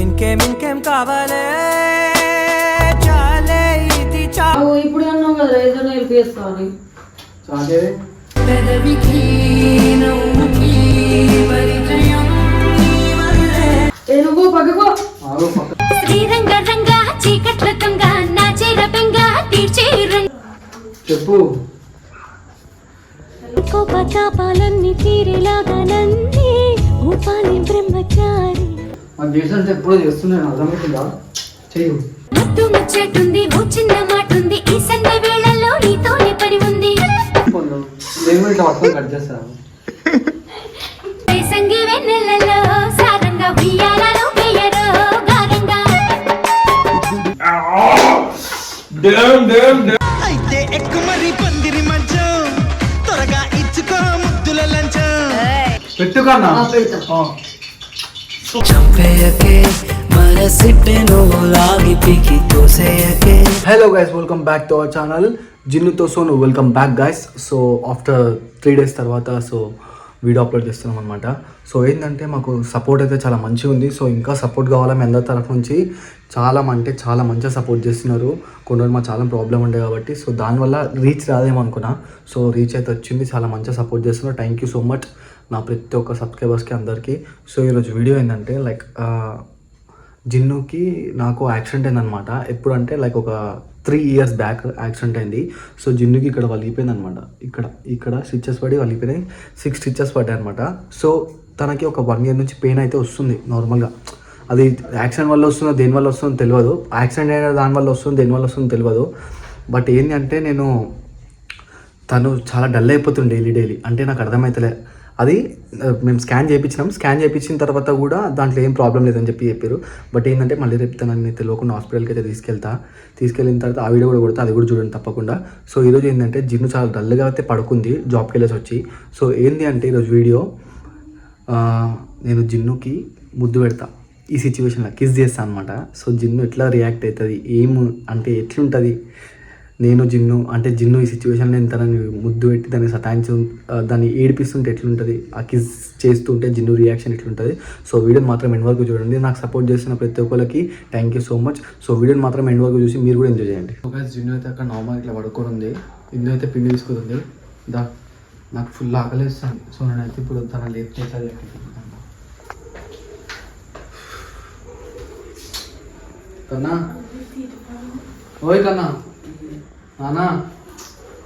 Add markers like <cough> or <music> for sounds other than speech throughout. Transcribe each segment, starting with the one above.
ఇంకేం ఇంకేం కావాలే చాలే ఇది చా అవు ఇప్పుడు అన్నావు కదా ఏదో నేర్పిస్తావని చాలే. పెదవికి నవ్వుకి పరిచయం నీ వల్లే. ఏ నువ్వు పక్కకో ఆగు పక్క. శ్రీరంగ రంగ చీకట్ల చెప్పు కోపతాపాలన్నీ తీరేలాగా నన్నే ఊపాలి బ్రహ్మచారి. నాకు చేసినంత ఎప్పుడో చేస్తున్నాను అర్థమవుతుందా? చెయ్యు. ముద్దు ముచ్చటుంది ఓ చిన్న మాటుంది ఈ సంధ్య వేళల్లో నీతోనే పని ఉంది. పొందు నేను ఇట్లా పట్టుకొని కట్ చేస్తాను. సంగి వెన్నెలలో సారంగా ఉయ్యాలలో వేయరో గారంగా. అయితే చంపేయకే hello guys welcome back to our channel జిన్నుతో Sonu welcome back guys so after three days తర్వాత సో వీడియో అప్లోడ్ చేస్తున్నాం అనమాట సో ఏంటంటే మాకు సపోర్ట్ అయితే చాలా మంచిగా ఉంది. సో ఇంకా సపోర్ట్ కావాలా మీ అందరి తరఫు నుంచి? చాలా అంటే చాలా మంచిగా సపోర్ట్ చేస్తున్నారు. కొన్ని రోజులు మాకు చాలా ప్రాబ్లం ఉండే కాబట్టి సో దానివల్ల రీచ్ రాదేమో అనుకున్నా. సో రీచ్ అయితే వచ్చింది. చాలా మంచిగా సపోర్ట్ చేస్తున్నారు. థ్యాంక్ యూ సో మచ్ నా ప్రతి ఒక్క సబ్స్క్రైబర్స్కి అందరికీ. సో ఈరోజు వీడియో ఏంటంటే లైక్ జిన్నుకి నాకు యాక్సిడెంట్ అయిందనమాట ఎప్పుడంటే లైక్ ఒక త్రీ ఇయర్స్ బ్యాక్ యాక్సిడెంట్ అయింది. సో జిన్నుకి ఇక్కడ వలిగిపోయింది అనమాట ఇక్కడ ఇక్కడ స్టిచ్చెస్ పడి వలిగిపోయినాయి. సిక్స్ స్టిచ్చెస్ పడ్డాయి అనమాట సో తనకి ఒక వన్ ఇయర్ నుంచి పెయిన్ అయితే వస్తుంది నార్మల్గా. అది యాక్సిడెంట్ వల్ల వస్తుందో దేని వల్ల వస్తుందో తెలియదు యాక్సిడెంట్ అయిన దాని వల్ల వస్తుందో దేని వల్ల వస్తుందో తెలియదు బట్ ఏంటి అంటే నేను తను చాలా డల్ అయిపోతుంది డైలీ డైలీ. అంటే నాకు అర్థమవుతలే అది మేము స్కాన్ చేయించినాం. స్కాన్ చేయించిన తర్వాత కూడా దాంట్లో ఏం ప్రాబ్లం లేదని చెప్పి చెప్పారు. బట్ ఏంటంటే మళ్ళీ రేపు తనని తెలియకుండా హాస్పిటల్కి అయితే తీసుకెళ్తా. తీసుకెళ్ళిన తర్వాత ఆ వీడియో కూడా కొడతా అది కూడా చూడండి తప్పకుండా. సో ఈరోజు ఏంటంటే జిన్ను చాలా డల్గా అయితే పడుకుంది జాబ్కి వెళ్ళేసి వచ్చి. సో ఏంటి అంటే ఈరోజు వీడియో నేను జిన్నుకి ముద్దు పెడతా. ఈ సిచ్యువేషన్లో కిస్ చేస్తాను అనమాట సో జిన్ను ఎట్లా రియాక్ట్ అవుతుంది ఏం అంటే ఎట్లుంటుంది? నేను జిన్ను అంటే జిన్ను ఈ సిచ్యువేషన్ నేను తనని ముద్దు పెట్టి దాన్ని సతాయించు దాన్ని ఏడిపిస్తుంటే ఎట్లుంటుంది? ఆ కిస్ చేస్తుంటే జిన్ను రియాక్షన్ ఎట్లుంటుంది? సో వీడియోని మాత్రం ఎండ్ వరకు చూడండి. నాకు సపోర్ట్ చేసిన ప్రతి ఒక్కరికి thank you so much so వీడియోని మాత్రం ఎండ్ వరకు చూసి మీరు కూడా ఎంజాయ్ చేయండి. ఒక జిన్ను అయితే అక్కడ నార్మల్ ఇట్లా పడుకొని ఉంది ఇందు అయితే పిండి తీసుకుంది దా నాకు ఫుల్ ఆకలిస్తాను సో నేనైతే ఇప్పుడు తన లేట్ చేసాలి కన్నా? ఓయ్ కన్నా? నానా?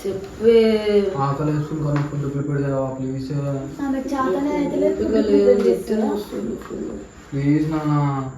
చెప్పే. ఆకలి వేస్తుంది కన్నా ఫుడ్ ప్రిపేర్ చేయవా ప్లీజ్? వస్తుంది full. ప్లీజ్ నానా.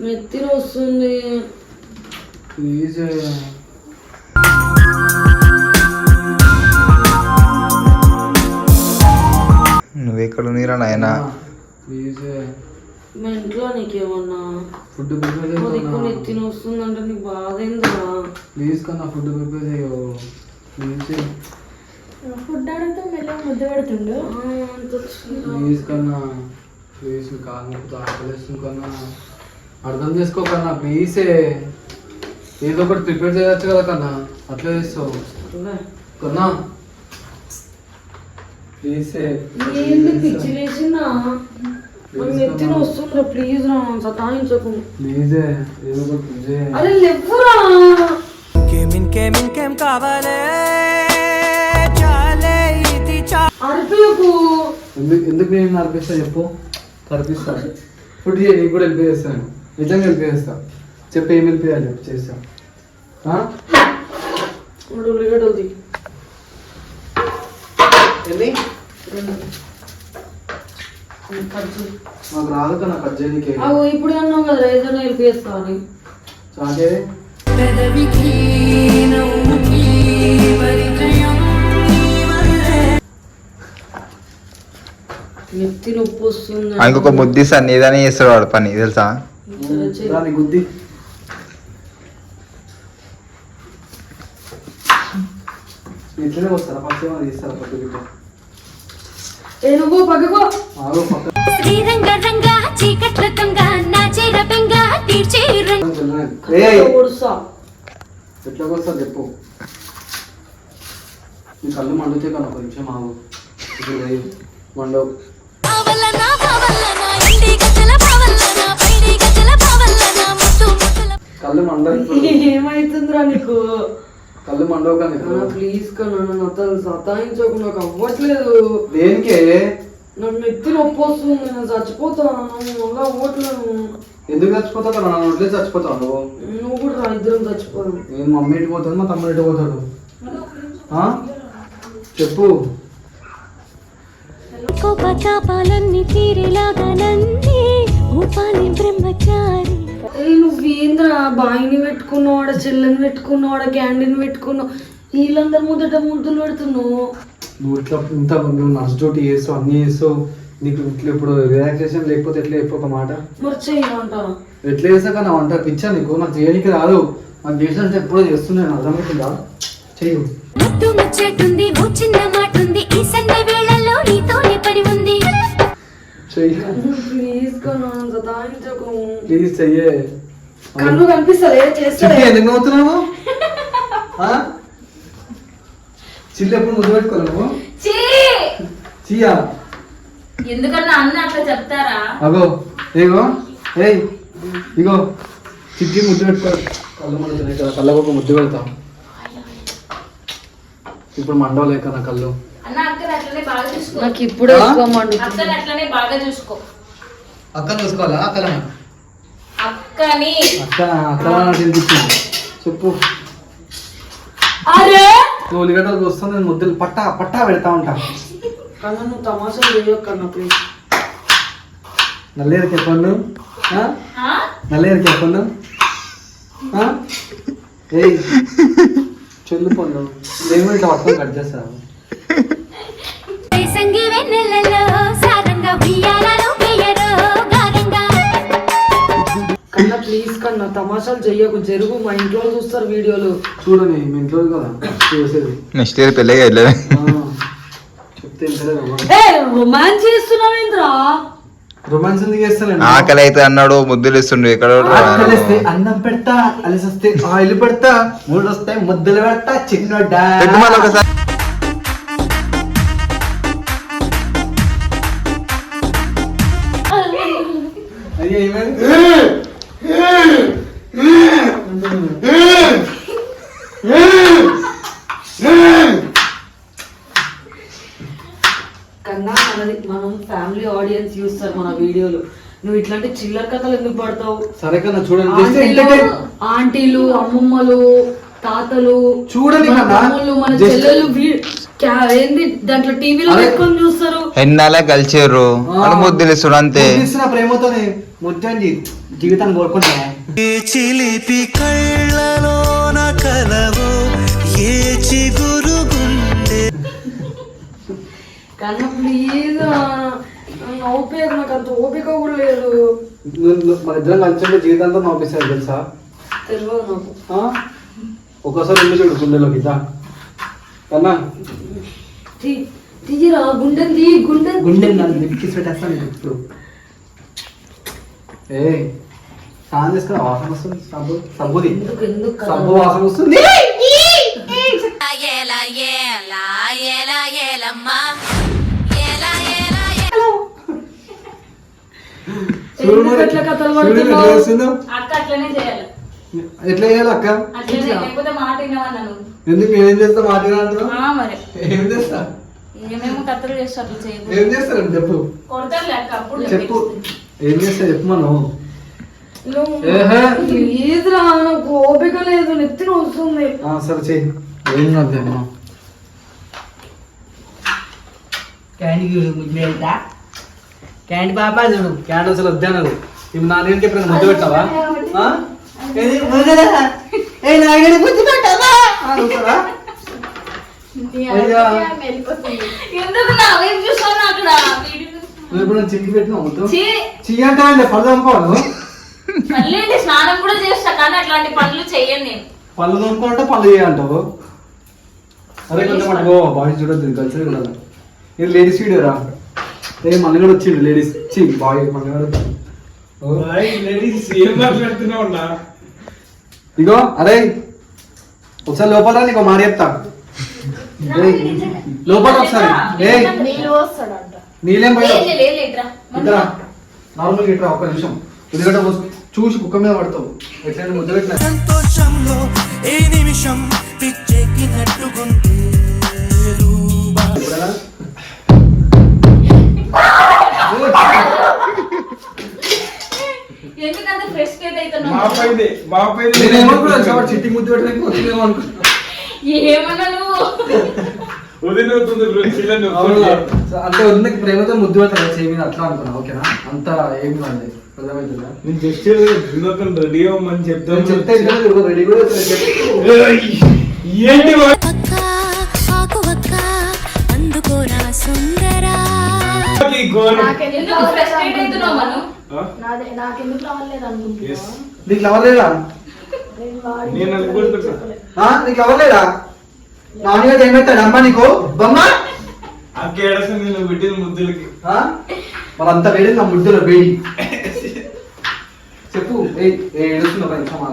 నెత్తిన వస్తుంది. ప్లీజ్. నువ్వు ఎక్కడ నీరా నాయనా? ప్లీజ్. మా ఇంట్లో నీకేమన్నా ఫుడ్ ప్రిపేర్ చేయవు నెత్తిన వస్తుందంటే నీకు బాధ ఏందిరా? ప్లీజ్ కన్నా ఫుడ్ ప్రిపేర్ చేయవు ప్లీజ్ ఫుడ్ ఆడితే మెల్లగా ముద్ద పెడుతుండు. ఆ, అంత వచ్చిందా? ప్లీజ్ కన్నా. ప్లీజ్ మీ కాలు నొప్పుతో ఆకలి వేస్తుంది కన్నా. అర్థం చేసుకో కన్నా ప్లీజ్ ఏదో ఒకటి ప్రిపేర్ చేయొచ్చు కదా కన్నా. అట్లా చేస్తావు. కన్నా. ప్లీజ్ ఏంది పిచ్చి లేచిందా? వస్తుందిరా ప్లీజ్ రా సతాయించకు. ప్లీజ్ ఏదో ఒకటి ప్లీజ్ అరే లేవురా ఇంకేం ఇంకేం ఇంకేం కావాలే చాలే ఇది చా అరిపోయకు. ఎందుకు ఎందుకు నేను నడిపిస్తా చెప్పు? నడిపిస్తా ఫుడ్ చేయి నీకు కూడా హెల్ప్ చేస్తాను. నిజంగా హెల్ప్ చేస్తా. చెప్పు ఏం హెల్ప్ చేయాలి చెప్పు చేస్తా. ఆ? ఉల్లిగడ్డలు ఎన్ని మాకు రాదు కదా కట్ చేయడానికి అవు ఇప్పుడు అన్నావు కదా. నెత్తి నొప్పి వస్తుంది ఇంకొక ముద్ది సార్ నీదనే చేస్తాడు వాడు పని తెలుసా. దాని గుద్ది ఇట్లనే వస్తారా ఫస్ట్ ఏమైనా తీస్తారా పట్టు ఏ నువ్వు పక్కకో ఆగు పక్క శ్రీరంగ రంగ చీకట్ల తుంగ నా చేర బెంగ తీర్చే రంగ ఏయ్! కొడుస్తా ఎట్లా వస్తా చెప్పు. నీ కళ్ళు మండుతే కన్నా కొంచెం ఆగు. ఇప్పుడు లేవు. మండవు. కళ్ళు మండవు. ఏమైతుందిరా నీకు? కళ్ళు మండవు ప్లీజ్ కన్నా నన్ను అతను సతాయించకు నాకు అవ్వట్లేదు దేనికే? నన్ను ఎత్తి నొప్పి వస్తుంది నేను చచ్చిపోతాను మళ్ళా అవ్వట్లేదు ఎందుకు చచ్చిపోతావు? కదా నన్ను వదిలేసి చచ్చిపోతావు నువ్వు. నువ్వు కూడా రా ఇద్దరం చచ్చిపోదాం. నేను మమ్మీ ఇంటికి పోతాను మా తమ్ముడు ఇంటికి పోతాడు? చెప్పు. కోపతాపాలన్నీ తీరేలాగా నన్నే ఊపాలి బ్రహ్మచారి. నువ్వేంద్రా బాయిని పెట్టుకున్నావాడ చెల్లెని పెట్టుకున్నావాడ క్యాంటీన్ పెట్టుకున్నావు? వీళ్ళందరి ముందట ముద్దులు పెడుతున్నావు. నువ్వు ఇట్లా ఇంత నువ్వు నర్స్ డ్యూటీ చేస్తావు అన్నీ చేస్తావు నీకు ఇట్లా ఇప్పుడు రిలాక్సేషన్ లేకపోతే ఎట్లా చెప్పు ఒక మాట? మరి చేయమంటారా ఎట్లా చేసాక నా వంట పిచ్చా నీకు? నాకు చేయడానికి రాదు. నాకు చేసినంటే ఎప్పుడో చేస్తున్నాను. అర్థమవుతుందా? చెయ్యు. ముచ్చటుంది ఓ చిన్న మాటుంది ఈ సంధ్య వేళల్లో ప్లీజ్ చెయ్యే కన్ను కనిపిస్తలే చేస్తలే ఎందుకు అవుతున్నావు చిల్లు ఎప్పుడు ముద్దు పెట్టుకోవాలి నువ్వు చియా ఎందుకన్నా అన్న అట్లా చెప్తారా? అగో ఏగో ఏయ్ ఇగో. చిట్టి ముద్దు పెట్టుకోవాలి కళ్ళు మండుతున్నాయి కదా కళ్ళకు ఒక ముద్దు పెడతాం. ఇప్పుడు మండవ లేక నా కళ్ళు. అన్న అక్కని అట్లనే బాగా చూసుకో. నాకు ఇప్పుడే ఆ? ఎక్కువ మండుతుంది. అక్కని అట్లనే బాగా చూసుకో. అక్కను చూసుకోవాలా? అక్కన? అక్కని. అక్క అక్కడ తినిపించింది చెప్పు. అరే! నువ్వు ఉల్లిగడ్డలు నేను ముద్దలు. పట్టా పట్టా పెడతా ఉంటా. కన్నా నువ్వు తమాషా కన్నా ప్లీజ్ నల్లేరు చెప్పండు. ఆ? నల్లేరు చెప్పండు. ఏయ్. <laughs> చెల్లు పొందు నేను ఇట్లా పట్టుకొని కట్ చేస్తాను తమాషాలు చెయ్యకు జరుగు మా ఇంట్లో చూస్తారు వీడియోలు. చూడని మీ ఇంట్లో కదా చేసేది. నెక్స్ట్ ఇయర్ పెళ్ళి చెప్తే ఏ రొమాన్స్ చేస్తున్నావేంద్రా రొమాన్స్ ఎందుకు చేస్తానండి ఆకలి అయితే అన్నాడు ముద్దులు ఇస్తుండు ఆకలిస్తే అన్నం పెడతా అలిసి వస్తే ఆయిల్ పెడతా మూడు వస్తే ముద్దలు పెడతా పెట్టు మళ్ళీ ఒకసారి. అయ్యో ఏమైంది కన్నా మనది మనం ఫ్యామిలీ ఆడియన్స్ చూస్తారు మన వీడియోలు. నువ్వు ఇట్లాంటి చిల్లర కథలు ఎందుకు పడతావు? సరే కన్నా చూడండి. ఆంటీలు అమ్మమ్మలు తాతలు చూడండి మన చెల్లెలు ఏంది? దాంట్లో టీవీలో. పెట్టుకొని చూస్తారు ఎన్నాలే అంతే. ముద్దిస్తున్న ప్రేమతోనే ముద్దండి జీవితాన్ని కోరుకుంటా చిలిపి కళ్ళలోన కలవు ఏ చిగురు గుండె? కన్నా ప్లీజ్ ఓపిక నాకు అంత ఓపిక కూడా లేదు. మన ఇద్దరం కలిసి జీవితాంతం నవ్విస్తాడు తెలుసా? తెలియదు నాకు? ఒక్కసారి ఇల్లు చూడు గుండెలోకి కన్నా తీయరా గుండె తీ గుండె గుండె పెట్టేస్తాను ఇప్పుడు ఏ స్నానం చేసుకుని వాసన వస్తుంది. సబ్బు సబ్బుది? సబ్బు వాసన వస్తుంది. ఎట్లా చేయాలి. అక్క? ఎందుకు? ఏం చేస్తా మాట్లాడుతున్నావు ఆ, మరి. ఏం చేస్తా ఏమేమో కత్తలు చేస్తా అట్లా చేయకు. ఏం చేస్తారండి చెప్పు. చెప్పు. ఏం చేస్తా చెప్పు మనం. నువ్వు ఏహే. ప్లీజ్ రా నాకు ఓపిక లేదు నెత్తిన వస్తుంది ఆ, సరే చెయ్యి. ఏం కాదు చూడు ముద్దు వెళ్తా క్యాండీ పాపా చూడు క్యాన్ అసలు వద్దానదు ఇప్పుడు నా నేను ఎప్పుడైనా ముద్దు పెట్టావా? ముద్దు పెట్టావా? నువ్వు చిక్కి పెట్టినావు ముద్దు? పళ్ళు తమ్ముకోవాలి మళ్ళీ స్నానం కూడా చేస్తా కానీ అట్లాంటి పనులు చెయ్యను నేను. పళ్ళు తమ్ముకుంటే పళ్ళు చేయంటావు కొంచెం బాయ్స్ చూడద్దు కలిసి ఇది లేడీస్ వీడియో రా. ఏ మన కూడా వచ్చిండు లేడీస్. చీ బాయ్ మన కూడా వచ్చిండు. ఓ. ఇగో అరే ఒకసారి లోపల నీకు మాట చెప్తా. లోపల ఒకసారి. ఏయ్. నీళ్ళు పోయా. ఇట్రా నార్మల్గా ఇట్రా ఒక్క నిమిషం. పోసు చూసి కుక్క మీద పడతావు. ఎట్లయినా ముద్ద పెట్టిన. సంతోషంలో ఏ నిమిషం పిచ్చెక్కినట్టుకుంటే చిట్టి ముద్దు పెట్టడానికి వచ్చిందేమో అనుకున్నా. ఏమన్నా నువ్వు? అంటే ఉన్నకి ప్రేమతో ముద్దు పెట్టాలి చేయి మీద అట్లా అనుకున్నా ఓకేనా? అంత ఏమి కాదు నేను జస్ట్ రెడీ అవ్వమని చెప్తాను. చెప్తే రెడీ కూడా ఏంటి అందుకోరా సుందరా. నీకు లవలేదా నేను వాడి నేను? నీకు నాన్నగారు ఏమైతాడు అమ్మ నీకు? బొమ్మ? నేను పెట్టిన ముద్దులకి. ఆ? వాళ్ళంతా వేడి నా ముద్దుల వేడి. చెప్పు. ఏ ఏడుస్తున్నా ఇంకా మా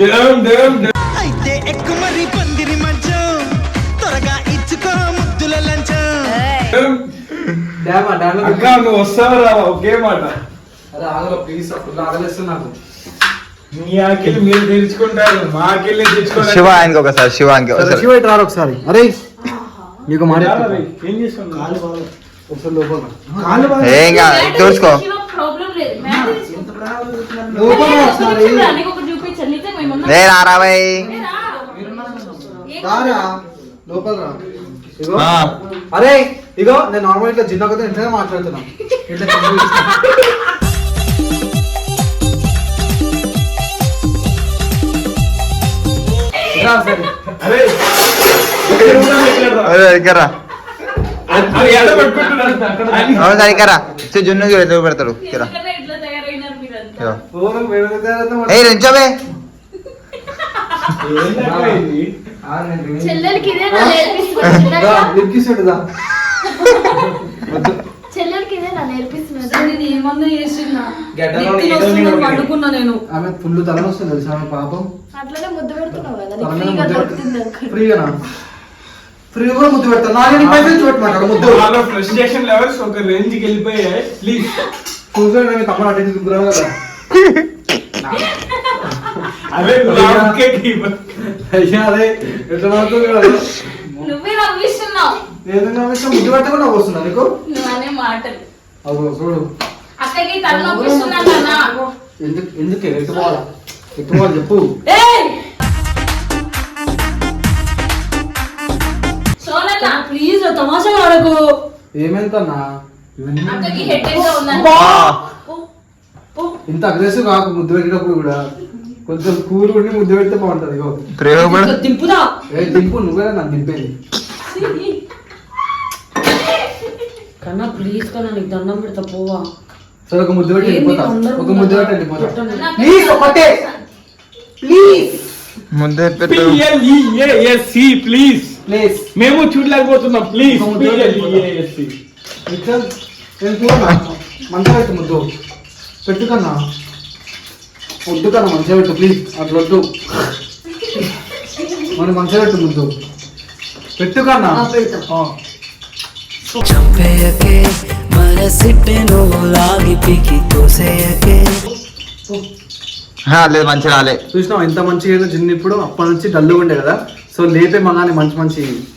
డేమ్ డేమ్. అయితే ఎక్కు మరి పందిరి మంచం అక్క నువ్వు వస్తావు రావా ఒకే మాట. అరే ఆగలో ప్లీజ్ అప్పుడు ఆగలేస్తుంది నాకు. మీ ఆకిలి మీరు తెరుచుకుంటారు మా ఆకిలి తెచ్చుకోవాలి శివ ఆయనకి ఒకసారి శివ ఆయనకి సరే, ఒకసారి. శివ ఇటు రారు ఒకసారి? అరే నీకు మాట చెప్తా. ఏం చేస్తాను ఒకసారి లోపల రా. ఏం కాదు చూసుకో. మ్యాట్ తీసుకో. లోపల రా. ఇగో. అరే ఇగో నేను నార్మల్ ఇట్లా ఇంట్లోనే మాట్లాడుతున్నా. ఇట్లా జున్ను ఎదురు పెడతాడు? చెల్లెలకి ఇదే నా. చెల్లెలకి నా నేను ఏమన్నా చేసినా పండుకున్నా ఆమె ఫుల్ తలనొస్తుంది తెలుసా ఆమె పాపం? అట్లనే ముద్దు పెడుతున్నావు కదా తల నీకు మీద ఫ్రీగా దొరుకుతుంది. ఫ్రీగానా? ఫ్రీగా కూడా ముద్దు పెడతా. నాకే నీ పైసలు ఇచ్చి పెట్టమంటాడు ముద్దు. వాళ్ళ ఫ్రస్ట్రేషన్ లెవెల్స్ ఒక రేంజ్కి వెళ్ళిపోయాయి. ప్లీజ్ కూర్చొని నేను తమ్ముడు అటు ఇటు తిరుగుతున్నావు కదా. <laughs> అదే లాంగ్ కేక్. అయ్యా అదే ఎట్లా నువ్వే నవ్విస్తున్నావు. ఏదైనా విషయం ముద్దు పెట్టకుండా వస్తున్నా నీకు? నువ్వు అనే మాటలు. అవు చూడు. అక్కకి అన్నా ఎందుకు ఎందుకు? ఎత్తుకోవాలా ఎత్తుకోవాలి చెప్పు. ఏయ్! సోనన్న ప్లీజ్ తమాషా ఆడకు. ఏమైందన్నా? ఇంత అగ్రెసివ్ కాకు ముద్దు పెట్టేటప్పుడు కూడా. కొంచెం కూల్ ఉండి ముద్దు పెడితే బాగుంటది దింపుదా ఏ దింపు నువ్వే నన్ను దింపేది కన్నా ప్లీజ్ కన్నా నీకు దండం పెడతా పోవా. సరే ఒక ముద్దు పెట్టి వెళ్ళిపోతా. అందరూ ఒక ముద్దు పెట్టి వెళ్ళిపోతా. ప్లీజ్ ఒకటే. ప్లీజ్ ముందే పెట్టు. పిఎల్ఈఏఎస్సి ప్లీజ్ ప్లీజ్ మేము చూడలేకపోతున్నాం ప్లీజ్ ముద్దు పిఎల్ఈఏఎస్సి ఇట్లా నేను చూడనా మంచిగా పెట్టు ముద్దు. పెట్టు కన్నా. వద్దు కన్నా మంచిగా పెట్టు ప్లీజ్ అట్లా వద్దు. మరి మంచిగా పెట్టు ముద్దు. పెట్టు కన్నా. ఆ, పెడతా. ఆ. చంపేయకే మనసిట్టే నువ్వు లాగి పీకి తోసేయకే. లేదు మంచి రాలే. చూసినావు ఎంత మంచిగా ఏదో జిన్ ఇప్పుడు అప్పటి నుంచి డల్లుగా ఉండే కదా. సో లేపే మగాని మంచి మంచి